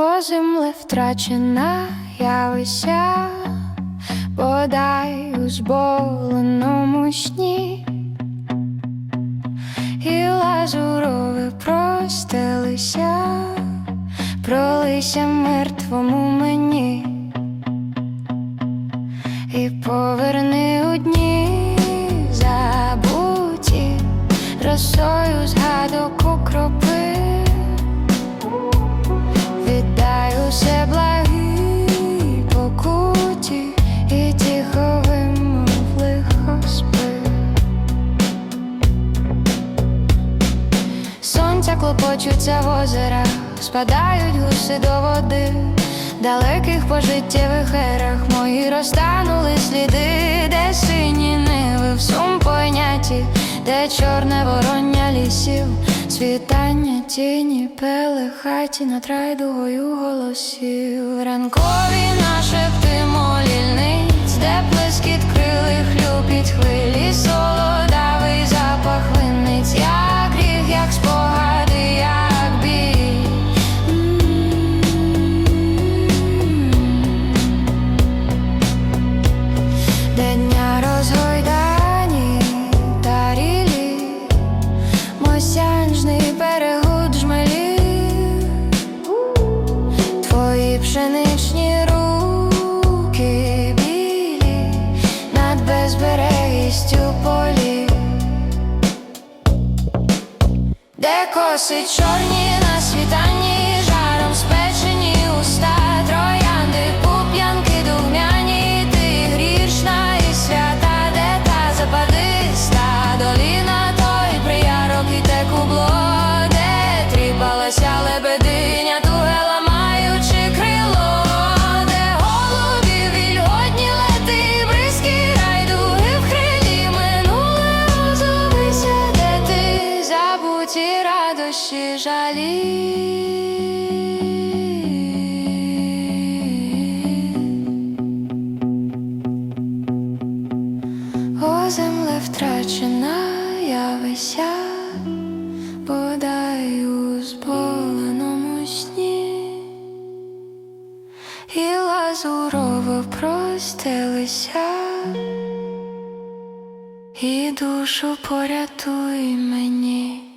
О, земле втрачена явися, бодай у зболеному сні, і лазурове простелися, пролися мертвому мені, і поверни у дні забуті, росою згадок укропи. Клопочуться в озерах, спадають гуси до води, далеких по життєвих ерах мої розтанули сліди, де сині ниви в сум пойняті, де чорне вороння лісів, світання тіні пелехаті над райдугою голосів, ранкові нашепти молільниць, Пшеничні руки білі над безберегістю полів, де коси чорні на світанні, радощі жалі. О, земле втрачена явися, бодай у зболеному сні, і лазурово простелися, і душу порятуй мені.